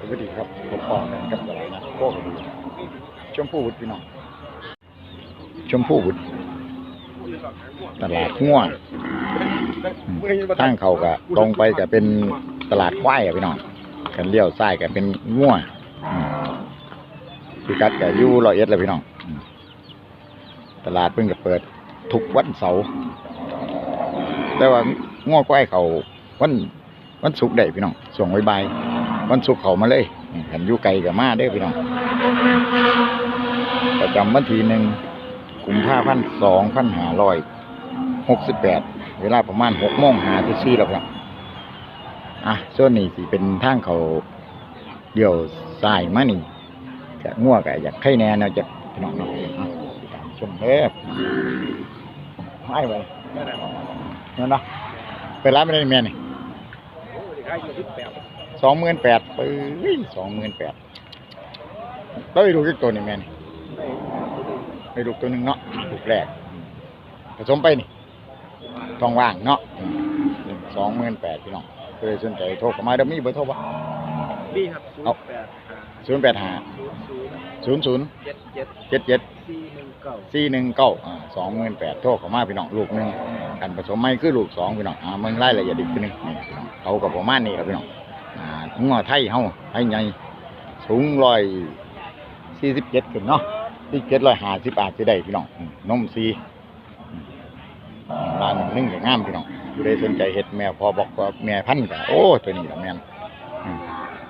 สวัสดีครับผมปอกันกับตลาดนัดโคกระบือชมพู่วุฒิพี่น้องชมพู่วุฒิตลาดง่วงทางเขาก็ตรงไปก็เป็นตลาดควายอะพี่น้องกันเลี้ยวซ้ายก็เป็นง่วงพิกัดก็อยู่ร้อยเอ็ดเลยพี่น้องตลาดเพิ่งจะเปิดทุกวันเสาร์แต่ว่าง่วงควายเขาวันวันศุกร์ได้พี่น้องส่งบ่ายๆ วันศุกร์เขามาเลยขันยู่ไกลกับมาเด้อพี่น้อง ประจำวันที่หนึ่งกุมภาพันสองพันหาร้อยหกสิบแปดเวลาประมาณหกโมงหาที่ซี่แล้วครับอะส่วนนี้สิเป็นทางเขาเดี่ยวสายมานี่จะง่วกะอยากไข่แน่เนาะจะพี่น้องเนาะตามชมเด้อให้ไปนั่นเนาะเปิดร้านไม่ได้แม่นี่ สองหมื่นแปดปื้ยสองหมื่นแปดแล้วไปดูอีกตัวนี่แม่นี่ไปดูตัวหนึ่งเนาะลูกแรกผสมไปนี่ทองว่างเนาะสองหมื่นแปดพี่น้องเคยสนใจโทรเข้ามาเดี๋ยวมีเบอร์โทรปะบี้ครับศูนเอาย์แปดห้าศูนย์แปดห้าศูนย์ศูนย์ศูนย์ศูนย์เจ็ดเจ็ดเจ็ดเจ็ดสี่หนึ่งเก้าสี่หนึ่งเก้าอ่าสองหมื่นแปดโทรเข้ามาพี่น้องลูกหนึ่งกันผสมไม่คือลูกสองพี่น้องอ่าเมืองไร่ละเอียดอีกทีหนึงนี่พี่น้องเขากับประมาณนี้ครับพี่น้อง อ่างัวไทยเฮาไทยใหญ่สูงร้อยสี่สิบเจ็ดขึ้นเนาะที่เจ็ดร้อยห้าสิบอาทสิได้พี่น้องนมซีร้านหนึ่งก็งามพี่น้องผู้ใดสนใจเห็ดแมวพอบอกว่าแม่พันธุ์ก็โอ้ตัวนี้ละแม่นอืม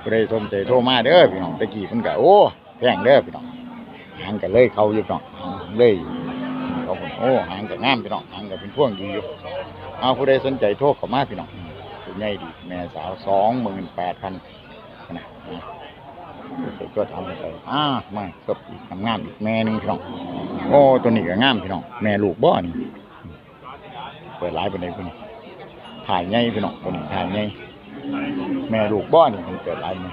ผู้ใดสนใจโทรมาเด้อพี่น้องตะกี้เพิ่นก็โอ้แพงเด้อพี่น้องหางกันเลยเขาอยู่พี่น้องหางเลยเขาโอ้หางกับงามพี่น้องหางกับเป็นพ่วงดีอยู่เอาผู้ใดสนใจโทรเข้ามาพี่น้อง ใหญ่ดีแม่สาวสองหมื่นแปดพันนะนะก็ทำไปอ่ามาสดอีกงามอีกแม่หนึงพี่น้องโอ้ตัวนี้ก็งามพี่น้องแม่ลูกบ่นี่เปิดร้ายไปในพุ่นถ่ายใหญ่พี่น้องตัวนี้ถ่ายใหญ่แม่ลูกบ่นี่มันเปิดร้ายนี่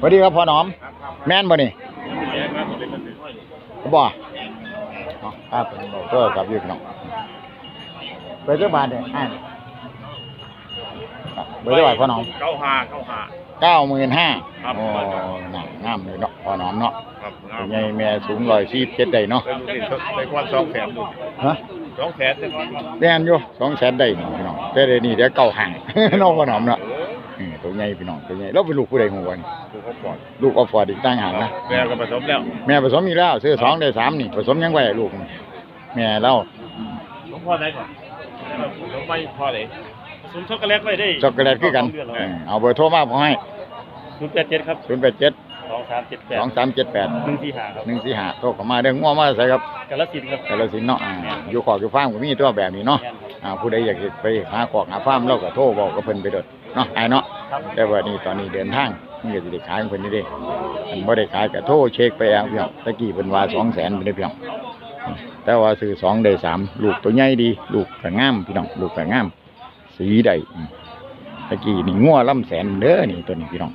สวัสดีครับพ่อหนอม แม่นบ่นี่บ่เอาครับก็กลับอยู่พี่น้องไปเจ้าบ้าทเนี่ย อ่าครับไปเจ้าบาทพ่อน้องเก้าห้าเก้าห้าเก้าหมื่นห้าครับโอ้หนังงามเลยเนาะพ่อน้องเนาะครับงาเป็มนไงแม่สูงร้อยสี่เจ็ดได้เนาะเป็นลูกศิษย์ไปกวนสองแสนดูฮะสองแสนเลยครับแน่นอยู่สองแสนได้นี่พี่น้องแต่เดี๋ยวนี้เดี๋ยวเก้าห่างน้องพ่อน้องเนาะอืมตัวใหญ่พี่น้องตัวใหญ่แล้วเป็นลูกผู้ใดของวันดูเขาก่อนลูกออฟฟอร์ดอีกต่างหากนะแม่ก็ผสมแล้ว แม่ผสมมีแล้วซื้อสองได้สามนี่ผสมยังไงลูกนี่แม่เล่าผมพ่อไหนก่อนผมไม่พ่อไหน ศูนย์ช็อกโกแลตไว้ได้ช็อกโกแลตคือกันเออเอาเบอร์โทรมาพอให้ศูนย์แปดเจ็ดครับศูนย์แปดเจ็ดสองสามเจ็ดแปดสองสามเจ็ดแปดหนึ่งสี่ห้าครับหนึ่งสี่ห้าโทรเข้ามาเด้อง่วงมาใส่ครับกาลสินธุ์ครับแต่ละสินเนาะอ่าอยู่ขอกอยู่ฟาร์มก็มีตัวแบบนี้เนาะแม่นครับอ่าผู้ใดอยากจะไปหาขอกหาฟาร์มเราก็โทรบอกกับเพิ่นไปเด้อเนาะไอ้เนาะครับแต่ว่านี่ตอนนี้เดินทางนี่ก็สิได้ขายของเพิ่นนี่เด้อันบ่ได้ขายก็โทรเช็คไปเอาพี่น้องตะกี้เพิ่นว่า200,000ไปเด้อพี่น้องแต่ว่าซื้อสองได้สามลูกตัวใหญ่ดี ลูกก็งามพี่น้องลูกก็งาม สีได้อืมตะกี้นี่งัวลำแสนเด้อนี่ตัวนี้พี่น้อง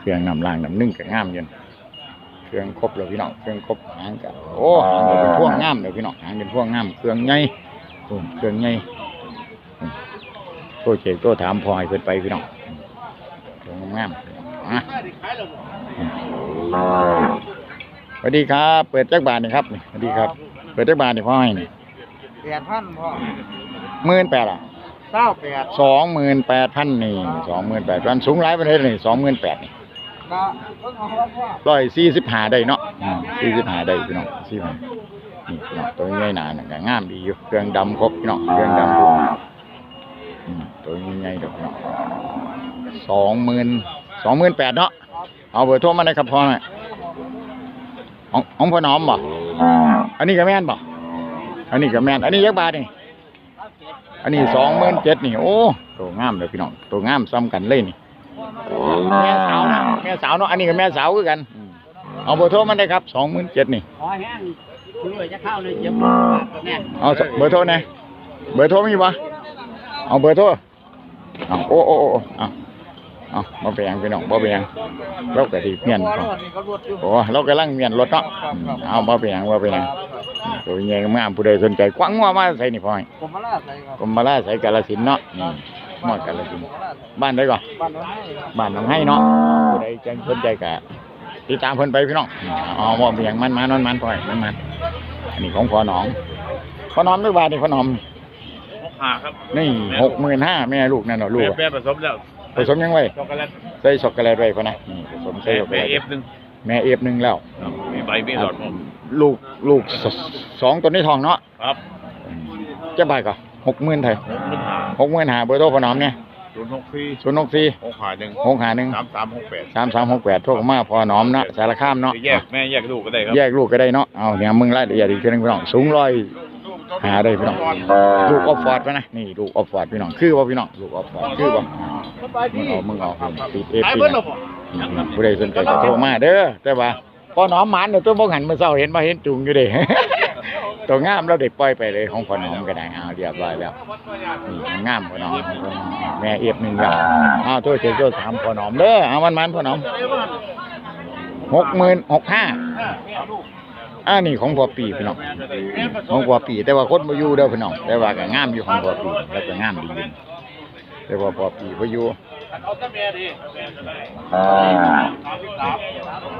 เครื่องน้ำล้างน้ำนึ่งก็งามอยู่เครื่องครบเลยพี่น้องเครื่องครบหางกับโอ้หางก็เป็นพวงงามเลยพี่น้องหางเป็นพวงงามเครื่องใหญ่โอ้เครื่องใหญ่อืมโตัวเจกโตัวถามพอให้เพิ่นไปพี่น้องอืมเครื่องงามๆอะอืมสวัสดีครับ เปิดจักบาทนี่ครับนี่สวัสดีครับ เปิดจักบาทนี่พ่อให้นี่แปดพันพ่อหมื่นแปดอะ เก้าแปดสองหมื่นแปดพันนี่สองหมื่นแปดพันสูงหลายประเทศนี่สองหมื่นแปดนี่ก็เพิ่งเอาครับพ่อร้อยสี่สิบห้าได้เนาะสี่สิบห้าได้พี่น้องสี่ห้านี่พี่น้องตัวใหญ่หนาเนี่ยงามดีอยู่เครื่องดำครบพี่น้องเครื่องดำดูอืมตัวใหญ่ๆเด้อพี่น้องสองหมื่นสองหมื่นแปดเนาะเอาเบอร์โทรมาได้ครับพ่อหน่อยของของพ่อน้อมบ่อันนี้ก็แม่นบ่อันนี้ก็แม่นอันนี้ยักบาทนี่ อันนี้สองหมื่นเจ็ดนี่โอ้ตัวงามเลยพี่น้องตัวงามซ้ำกันเลยนี่แม่สาวนะแม่สาวเนาะอันนี้ก็แม่สาวคือกันอืมเอาเบอร์โทรมันได้ครับสองหมื่นเจ็ดนี่ขอแห้งคุณรวยจะเข้าเลยเจ็บเนี่ยเอาเบอร์โทรนะเบอร์โทรมีปะเอาเบอร์โทรเอาโอ้โอ้โอ้เอาเอาบ่ไปหยังพี่น้องบ่ไปหยังเราก็สิเมียนพ่อเขารถนี่ก็รถอยู่โอ้เรากำลังเมียนรถเนาะอืมเอาบ่ไปหยังบ่ไปหยังนี่ ตัวใหญ่งามผู้ใดสนใจกว้างงัวมาใส่นี่พ่อให้ผมมาล่าใส่ครับกรมมาลาใส่กาลสินธุ์เนาะนี่งวดกันเลยจริงบ้านได้ก่อนบ้านน้องให้ครับบ้านหนองให้เนาะผู้ใดใจสนใจกะติดตามเพิ่นไปพี่น้องอ๋อว่าเบียงมันมานอนมันปล่อยมันมันอันนี้ของพ่อหนองพ่อหนอมด้วยบาทนี่พ่อหนอมหกหาครับนี่หกหมื่นห้าแม่ลูกนั่นเนาะลูกแม่อะแม่ผสมแล้วผสมยังไงช็อกโกแลตใส่ช็อกโกแลตไว้พ่อนะนี่ผสมใส่แม่ช็อกโกแลตแม่เอฟหนึ่ง แม่เอฟหนึ่งแล้วครับมีใบมีหลอดผมลูกลูกสสองตัวนี้ทองเนาะครับจะบาทก็หกหมื่นไทยหกหมื่นห้าหกหมื่นหาเบอร์โทรพ่อหนอมเนี่ยศูนย์หกสี่ศูนย์หกสี่หกหาหนึ่งหกหาหนึ่งสามสามหกแปดสามสามหกแปดโทรเข้ามาพ่อหนอมเนาะสารคามเนาะแยกแม่แยกลูกก็ได้ครับแยกลูกก็ได้เนาะเอาเนี่ยมึงไล่ละเอียดอีกทีหนึงพี่น้องสูงร้อยหาได้พี่น้องลูกออฟฟอร์ดปะนะนี่ลูกออฟฟอร์ดพี่น้องคือป่ะพี่น้องลูกออฟฟอร์ดคือป่ะมึงเอามึงเอาติดเอฟ ขายซีเรอผมผู้ใดสนใจก็โทรมาเด้อแต่ว่าพอหนอมหมานเดี๋ยตัวบ่หันมื่อเช้าเห็นมาเห็นจุงอยู่เด้ ตัวงามเราได้ปล่อยไปเลยของพ่อหนอมก็ได้เอาเรียบร้อยแล้วนี่งามพ่อหนอมแม่เอฟหนึ่งแล้วเอาโทษเจ้าโทษถามพ่อหนอมเด้อเอามันมันพ่อหนอมหกหมื่นหกห้าอ่านี่ของพ่อปีพี่น้องของพ่อปี แต่ว่าคนบ่อยู่เด้อพี่น้องแต่ว่าก็งามอยู่ของพ่อปีแล้วก็งามดีแต่ว่าพ่อปีบ่อยู่ เอาแต่แม่ดิ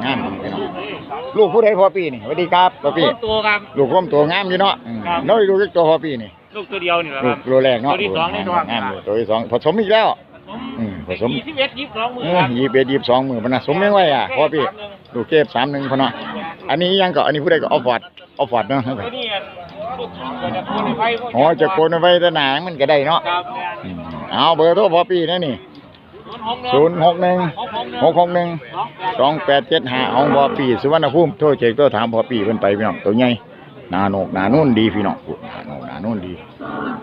งามดีพี่น้องลูกผู้ใดพ่อปีนี่สวัสดีครับพ่อปี ตัวครับ ลูกร่มตัวงามอยู่เนาะอืมครับ น้อยลูกอีกตัวพ่อปีนี่ลูกตัวเดียวนี่แหละคลูรักบ ตัวแรกเนาะตัวที่สองนี่ตัว งามอยู่ตัวที่สองผสมอีกแล้วอืมผสม ยี่สิบเอ็ดยี่สิบสองมือเอคอรับยี่สิบเอ็ดยี่สิบสองมือพนนะสมยังไงอะพ่อปีลูกเก็บสามหนึ่งพนเนาะอันนี้ยังก็อันนี้ผู้ใดก็ออฟฟอร์ดออฟฟอร์ดเนาะตัวนี้ลูกจะโคนในไฟอ๋อจะโกนเอาไว้แตหนามันก็ได้เนาะครับอืมเอาเบอร์โทรพ่อปีนะนี่ ศูนย์หกหนึ่งศูนย์หกหนึ่งหกหกหนึ่งหกหนึ่งสองแปดเจ็ดห้าเอาพ่อปีสุวรรณภูมิโทรเช็คโทรถามพ่อปีเพิ่นไปพี่น้องตัวใหญ่หนาโหนกหนานุ่นดีพี่น้องหนาโหนกหนานุ่นดี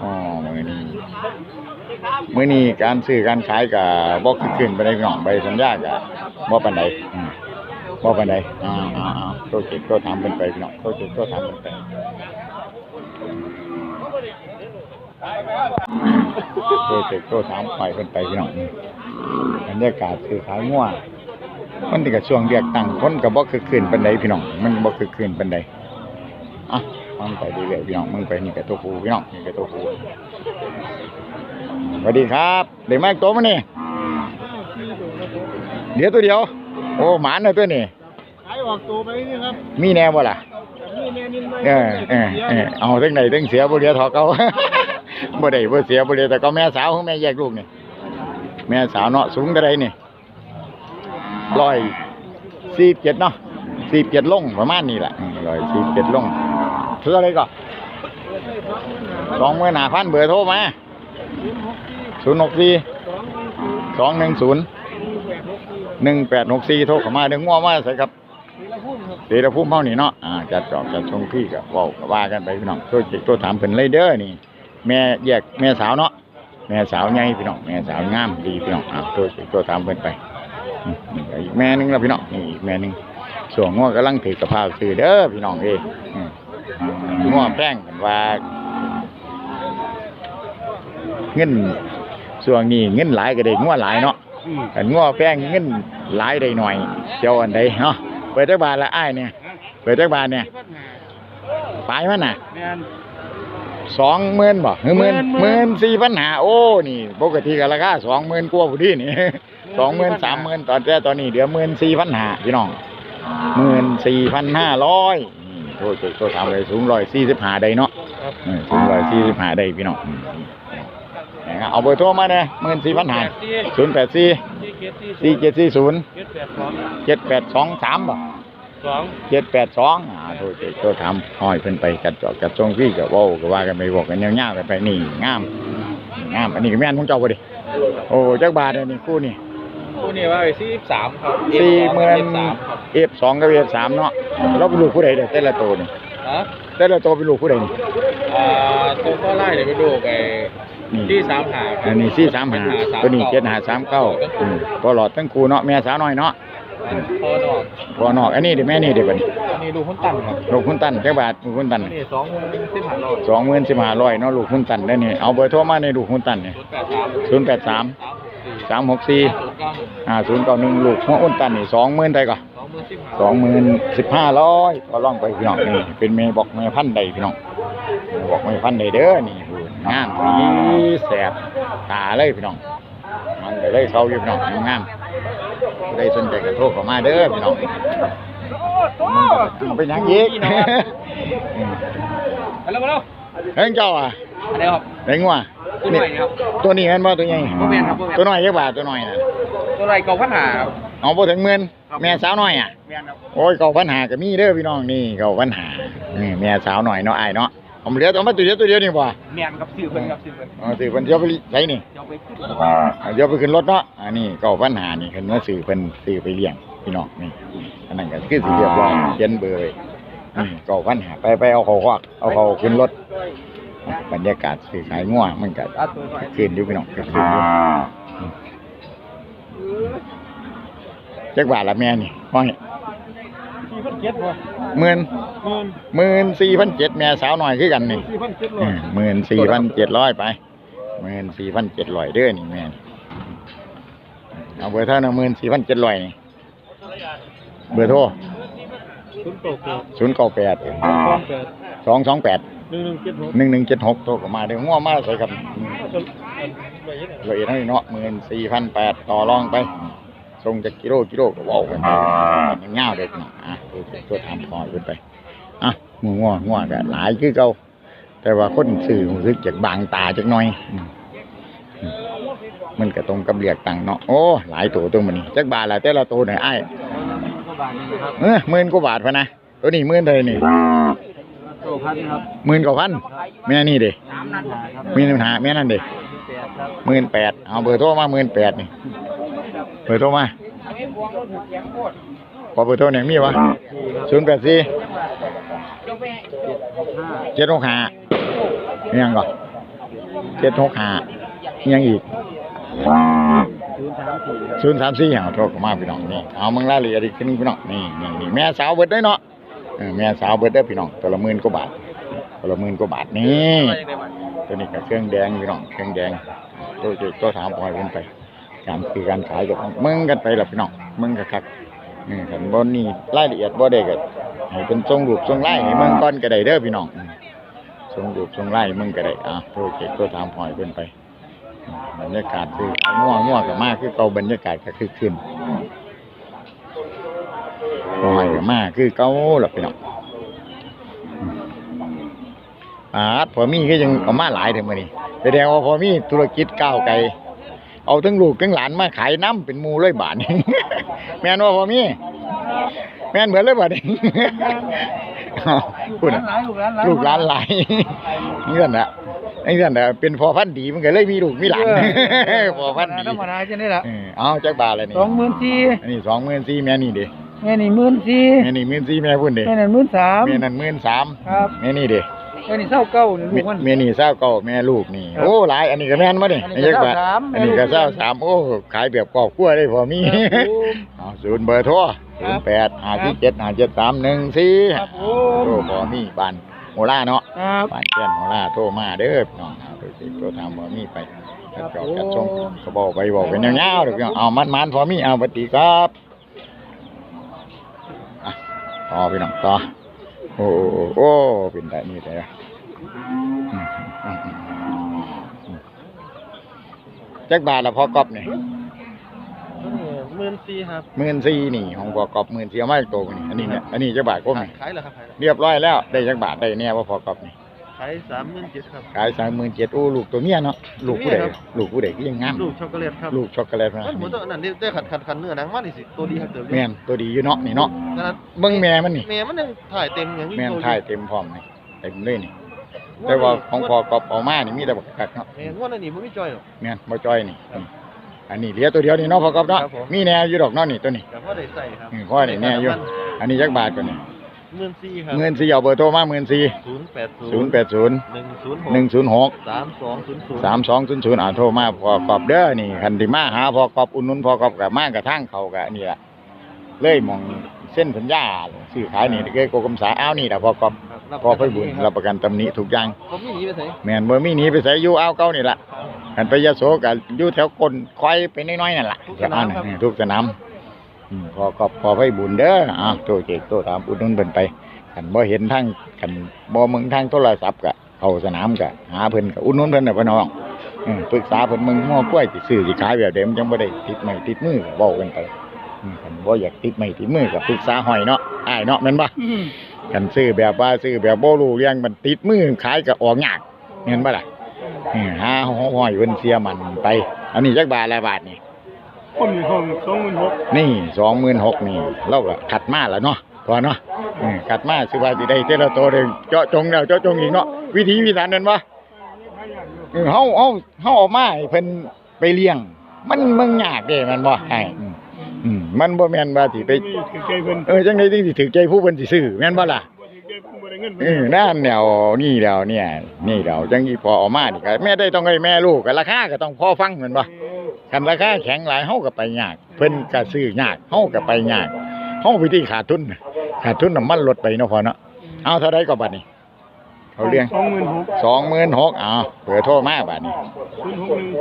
อ๋อมื้อนี้มื้อนี้การซื้อการขายก็บ่ขึ้นขึ้นไปได้พี่น้องใบสัญญาก็บ่ปานใดอืมบ่ปานใดอ่าอ่าอ่าโทรเช็คโทรถามเพิ่นไปพี่น้องโทรเช็คโทรถามเพิ่นไป โทรเช็คโทรถามไปเพิ่นไปพี่น้องอืมบรรยากาศซื้อขายงัวมันนี่ก็ช่วงเรียกตั้งคนก็บ่คือคืนปานใดพี่น้องมันบ่คือคืนปานใดอะมันไปเรื่อยพี่น้องมึงไปนี่ก็ตัวผูพี่น้องนี่ก็ตัวผูสวัสดีครับได้มาอีกตัวมานี่เดี๋ยวตัวเดียว โอ้หมานเลยตัวนี้ขายออกตัวไปนี่ครับมีแน่บ่ล่ะเออเออเออเอาทั้งไหนทั้งเสียบ่เหลือเทอเกา บ่ได้บ่เสียบ่เลือแต่ก็แม่สาวของแม่แยกลูกนี่แม่สาวเนาะสูงเท่าใดนี่ร้อยสี่เจ็ดเนาะสี่เจ็ดลงประมาณนี้แหละร้อยสี่เจ็ดลงเท่าไรก็สองหมื่นห้าพันเบอร์โทรมาศูนย์หกสี่สองหนึ่งศูนย์หนึ่งแปดหกสี่โทรเข้ามาเดึงงัวมาใส่ครับเดี๋ยวพุ่มเฮานี่เนาะอ่าจัดจอบจัดชงพี่ก็เว้าก็ว่ากันไปพี่น้องโทษจิกโทษถามเพิ่นเลยเด้อนี่ แม่แยกแม่สาวเนาะแม่สาวใหญ่พี่น้องแม่สาวงามดีพี่น้องอ่าโทษจิกโทษถามเพิ่นไปอืมนี่ก็อีกแม่หนึงแล้วพี่น้องนี่อีกแม่หนึงส่วนงัวกำลังถือกระเพราซื้อเด้อพี่น้องเอ้ยอืมงัวแป้งกันว่า เงินส่วนนี้เงินหลายก็ได้งัวหลายเนาะอันง้อแป้งเงินหลายได้หน่อย เจ้าอันใดเนาะเปิดจักบาทละอ้ายเนี่ยเปิดจักบาทเนี่ยไปมันน่ะแม่น สองหมื่นบ่หรือหมื่นหหมื่มื่นนสี่พันหาโอ้นี่ปกติก็ราคาสองหมื่นกว่าพอดีนี่สองหมื่นสามหมื่นตอนแรกตอนนี้เดี๋ยวหมื่นสี่พันหาพี่น้องหมื่นสี่พันห้าร้อยโทษโทษถามเลยสูงร้อยสี่สิบห้าได้เนาะเออสูงร้อยสี่สิบห้าได้พี่น้องอืมนะครับเอาเบอร์โทรมาเนี่ยหมื่นสี่พันห้าศูนย์แปดสี่ที่เกตที่สี่เจ็ดสี่ศูนย์เกตแปดสองเจ็ดแปดสองสามบ่ สองเจ็ดแปดสองอ่าโทษโทษถามห้อยเพิ่นไปจัดจอกจัดทรงพี่ก็เว้าก็ว่ากันไปบอกกันยาวๆกันไปนี่งามงาม อันนี้ก็แม่นของเจ้าบ่ดิโอ้จักบาทอันนี้คู่นี่คู่นี้ว่าไปสี่สิบสามครับสี่หมื่นสามครับเอฟสองกับเอฟสามเนาะเราเป็นลูกผู้ใดเด้อแต่ละตัวนี่ฮะแต่ละตัวเป็นลูกผู้ใดนี่อ่าตัวข้อไล่เดี๋ยวไปดูไปนี่ที่สามหาอันนี้สี่สามหาตัวนี้เจ็ดหาสามเก้าอืมพอหลอดทั้งคู่เนาะแม่สาวน้อยเนาะ พอนอกพอนอก อันนี้เดี๋ยวแม่นี่เดี๋ยวบัดนี้อันนี้ดูคนตั้งครับลูกคุณตันจักบาทลูกคุณตันอันนี้สองหมื่นสิบห้าร้อยสองหมื่นสิบห้าร้อยเนาะลูกคุณตันได้อนี่เอาเบอร์โทรมาในลูกคุณตันนี่ศูนย์แปดสามศูนย์แปดสามสามหกสี่สามหกสี่ศูนย์เก้าหนึ่งอ่าศูนย์เก้าหนึ่งลูกหัวอ้นตันนี่สองหมื่นได้ก่อสองหมื่นสิบห้าสองหมื่นสิบห้าร้อยก็ล่องไปพี่น้องนี่เป็นเมย์บอกเมย์พันใดพี่น้องบอกเมย์พันใดเด้อนี่พูดงามสีแสบตาเลยพี่น้อง มันก็เลยเข้าอยู่พี่น้องงาม ๆได้สนใจกระโทรเข้ามาเด้อพี่น้องมันเป็นหยังอีกไปแล้วมาแล้วเฮ้ยเจ้าอะอะไรครับไอ้งัวตัวหน่อยครับตัวนี้แม่นบ่ตัวใหญ่บ่แม่นครับบ่แม่น ตัวน้อยเยอะบาทตัวน้อยน่ะตัวไรเก่าพันหาครับ เอาบ่ถึงหมื่นครับ แม่สาวน้อยอะ แม่นครับโอ้ยเก่าปัญหาก็มีเด้อพี่น้องนี่เก่าปัญหานี่แม่สาวหน่อยเนาะอ้ายเนาะ ผมเหลือตัวมาตัวเดียวตัวเดียวนี่บ่แม่นครับซื้อเพิ่นครับซื้อเพิ่นอ๋อสิเพิ่นเดี๋ยวไปใช้นี่เดี๋ยวไปขึ้นเอาเดี๋ยวไปขึ้นรถเนาะอันนี้เก่าปัญหานี่เพิ่นว่าซื้อเพิ่นซื้อไปเลี้ยงพี่น้องนี่อันนั้นก็คือสิเรียบร้อยเขียนเบอร์ไว้นี่เก่าปัญหาไปไปเอาเขาควักเอาเขาขึ้นรถบรรยากาศซื้อขายงัวมันก็อะตัวหน่อยคืนอยู่พี่น้องคืนอยู่จักบาทละแม่นี่ห้อย สี่พันเจ็ดบ่หมื่นหมื่นหมื่นสี่พันเจ็ดแม่สาวหน่อยคือกันนี่สี่พันเจ็ดร้อยหมื่นสี่พันเจ็ดร้อยไปหมื่นสี่พันเจ็ดร้อยเด้อนี่แม่นี่เอาเบอร์เท่านะหมื่นสี่พันเจ็ดร้อยนี่เบอร์โทรศูนย์โตเกียวศูนย์เก้าแปดสองแปดสองสองแปดหนึ่งหนึ่งเจ็ดหกหนึ่งหนึ่งเจ็ดหกโทรเข้ามาเดี๋ยวง้อมาใส่กับอันอันละเอียดอะละเอียดให้เนาะหมื่นสี่พันแปดต่อรองไป ส่งจากกิโลกิโลก็เว่ากันไปมันเงาวเด็กเนาะอะตัวตัวถามพอขึ้นไปอะงูง้อง้อก็หลายคือเก่าแต่ว่าคนสื่อรู้สึกจากบางตาจากหน้อยอืมอืมมันก็ตรงกับเรียกตังค์เนาะโอ้หลายตัวตัวมันนี่จักบาทละแต่ละตัวเนี่ยไอ้ายก็บาทนึงครับเออหมื่นกว่าบาทพะนะตัวนี้หมื่นเท่าไหร่นี่โตพันครับหมื่นกว่าพันแม่นี่เด้สามนัดครับมีปัญหาแม่นั่นเด้แปดครับหมื่นแปดเอาเบอร์โทรมาหมื่นแปดนี่ เบอร์โทรมาไม่บวงรถถูกเสียงโคตรพอเบอร์โทรเนี่ยมีวะศูนย์แปดสี่ยกไปให้ห้าเจ็ดหกห้ายังก่อนเจ็ดหกห้ายังอีกศูนย์สามสี่ครับศูนย์สามสี่เอาโทรเข้ามาพี่น้องนี่เอามึงรายละเอียดอีกทีนึงพี่น้องนี่นี่นี่แม่สาวเบิดได้อเนาะเออแม่สาวเบิดได้อพี่น้องตัวละหมื่นกว่าบาทตัวละหมื่นกว่าบาทนี่อะไรได้บ้างตัวนี้ก็เครื่องแดงพี่น้องเครื่องแดงตัวเจตัวถามปล่อยขึ้นไป การคือการขายกับมึงกันไปละพี่น้องมึงก็คักนี่ขันบนนี่รายละเอียดบ่ได้ก็ให้เป็นทรงรูปทรงไล่ให้มึงก่อนก็ได้เด้อพี่น้องทรงรูปทรงไล่มึงก็ได้อะตัวเจตัวถามปล่อยขึ้นไปบรรยากาศคือง่วงง่วงก็มากคือเก่าบรรยากาศก็คือขึ้นปล่อยก็มากคือเก่าละพี่น้องอาดพอมีก็ยังเอามาหลายเถอะมื้อนี้แสดงว่าพอมีธุรกิจก้าวไกล เอาทั้งลูกทั้งหลานมาขายน้ำเป็นหมูเลยบาทนี้แม่นว่าพอมีแม่นเหมือนเลยบาทนี้พูดน่ะลูกหลานหลายลูกหลานหลายนี่นั่นแหละนี่นั่นแหละเป็นพอพันธุ์ดีมันก็เลยมีลูกมีหลานพอพันธุ์ดีธรรมดาจะได้ละเออเอาจักบาทเลยนี่สองหมื่นสี่อันนี้สองหมื่นสี่แม่นี่เด้แม่นี่หมื่นสี่แม่นี่หมื่นสี่แม่พุ่นเด้แม่นั่นหมื่นสามแม่นั่นหมื่นสามครับแม่นี่เด้ แม่นี่เศร้าเก้านี่ลูกมันเมนี่เศร้าเก่าแม่ลูกนี่ ครับโอ้หลาย อันนี้ก็แม่นมาดิอันนี้ก็บาทเศร้าสามอันนี้ก็แม่เศร้าลูกสามโอ้ขายแบบครอบครัวได้พอมีครับผมเอาศูนย์เบอร์โทรคศูรันบย์แปดห้าที่เจ็ดห้าเจ็ดสามหนึ่งสี่ครับผโอ้มพอมีบ้านโมล่าเนาะ ครับ บ้านเพื่อนโมล่าโทรมาเด้อพี่น้องเอาไปสิโทรทำพอมีไปครัจับดจอกจัดผมส่งก็บอกไปบอกเป็นยาวๆเดี๋ยวพี่น้องเอามันมันๆพอมีเอาปฏิครับอะต่อพี่น้องต่อ โอ้โอ้เป็นได้นี่แต่ละอืมอืมอืมอืมจักบาทละพอกอบนี่หมื่นสี่ครับหมื่นสี่นี่ของพอกอบหมื่นสี่เอามาจากโตนี่อันนี้เนี่ยอันนี้จักบาทก้มนี่ขายแล้วครับ เรียบร้อยแล้วได้จักบาทได้เนี่ยว่าพอกอบนี่ายสามหมื่นเจ็ดครับ ขายสามหมื่นเจ็ดโอ้ลูกตัวเมียเนาะลูกผู้ใดครับ ลูกผู้ใดก็ยังงามลูกช็อกโกแลตครับลูกช็อกโกแลตนะมันเหมือนตัวนั้นนี่ได้ขัดขัดขัดเนื้อหนังมันนี่สิตัวดีครับเติมแม่นตัวดีอยู่เนาะนี่เนาะนั้นเบิ่งแม่มันนี่แม่มันยังถ่ายเต็มอย่างนี้แม่นตัวอยู่ถ่ายเต็มพร้อมนี่เต็มเลยนี่ แต่ว่าของพอกอบเอามานี่มีแต่บักกักเนาะแม่งวดอันนี้มันไม่จอยหรอก แม่นบ่จ้อยนี่นี่อันนี้เหลือตัวเดียวนี่เนาะพอกอบเนาะครับผม มีแนวอยู่ดอกเนาะนี่ตัวนี้ แต่พ่อได้ใส่ครับอืมพ่อได้แน่อยู่ อันนี้จักบาทก่อนนี่ หมื่นสี่ครับเงินสี่เอาเบอร์โทรมาหมื่นสี่ศูนย์แปดศูศูนนย์ย์แปดศูนย์หนึ่งศูนย์หกหนึ่งศูนย์หกสามสองศูนย์ศูนย์สามสองศูนย์ศูนย์อ่าโทรมาพอกอบเด้อนี่คันที่มาหาพอกอบอุ่นนุนพอกอบกับมากกับทางเขากับนี่แหละเลยมองเส้นสัญญาซื้อขายนี่เกยโกกรมสายอ้าวนี่แหละพอกอบครับพอไปบุญรับประกันตำหนิทุกอย่างผมมีหนีไปใส่แม่นเบอร์มีหนีไปใส่อยู่อ้าวเก้านี่แหละกันไปยะโสกับอยู่แถวกลควายไปน้อยๆนั่นแหละทุกสนาม อืมพอกอบพอไปบุญเด้ออ่าโตเจกโตตามอุ่นนุนเป็นไปกันบ่เห็นทางกันบ่มึงทางโทรศัพท์กะเข้าสนามก็หาเพิ่นก็อุดหนุนเพิ่นน่ะพี่น้องอืมปรึกษาเพิ่นมึงง้อกล้วยสิซื้อสิขายแบบใดมันจังบ่ได้ติดไม้ติดมือก็เว้ากันไปอืมคันบ่อยากติดไม้ติดมือก็ปรึกษาหอยเนาะอ้ายเนาะแม่นบ่คันซื้อแบบว่าซื้อแบบบ่รู้เรื่องมันติดมือขายก็ออกยากแม่นบ่ล่ะอืมหาหอยเพิ่นเสียมันไปอันนี้จักบาทละบาทนี่ คนมีห้องสองหมื่นหกนี่สองหมื่นหกนี่เราก็ขัดมาแล้วเนาะตัวเนาะอืมขัดมาสิว่าสิได้เทละโตเด้เจาะจงแล้วเจาะจงอีกเนาะวิธีวิธีนั้นวะเออเฮาเฮาเฮาเออกมาให้เพิ่นไปเลี้ยง มันมันยากเด้แมันบ่ให้อืมอืมมันบ่แม่นว่าสิไปถือใจเพิ่นเออจังได๋ถึงสิถือใจผู้เพิ่นสิซื้อแม่นบ่ล่ะ บ่ถือใจเพิ่นบ่ได้เงินเออนั่นแนวนี่แล้วเนี่ย นี่แล้วจังอีพอเออกมานี่ก็แม่ได้ต้องให้แม่ลูกก็ราคาก็ต้องพอฟังแม่นบ่ คันราคาแข็งหลายเฮาก็ไปยาก เพิ่นก็ซื้อยากเฮาก็ไปยากเฮาไปที่ขาดทุนน่ะขาดทุนน้ำมันลดไปเนาะพอเนาะเอาเท่าใดก็บัดนี้เขาเรียงสองหมื่นหก26,000เอาเบอร์โทรมาบัดนี้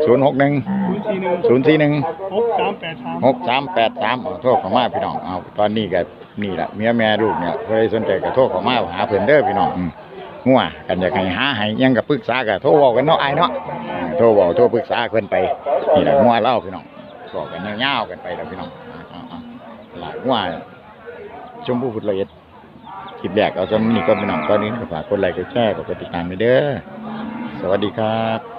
ศูนย์หกหนึ่ง061ศูนย์สี่หนึ่ง041หกสามแปดสาม6383เอาโทรเข้ามาพี่น้องเอาตอนนี้ก็นี่ล่ะเมียแม่ลูกเนี่ยใครสนใจก็โทรเข้ามาหาเพิ่นเด้อพี่น้องอืม งัวกันอยากให้หาให้ยังกับปรึกษากับโทรบอกกันเนาะไอ้เนาะโทรบอกโทรปรึกษาเพิ่นไปนี่แหละงัวเล่าพี่น้องบอกกันยาๆกันไปแล้วพี่น้องหลายว่วชมพู่พุทธละเอียดคลิปแรกเอาจำนี่ก็พี่น้องตอนนี้ก็ฝากกดไลค์กดแชร์กดติดตามไปเด้อสวัสดีครับ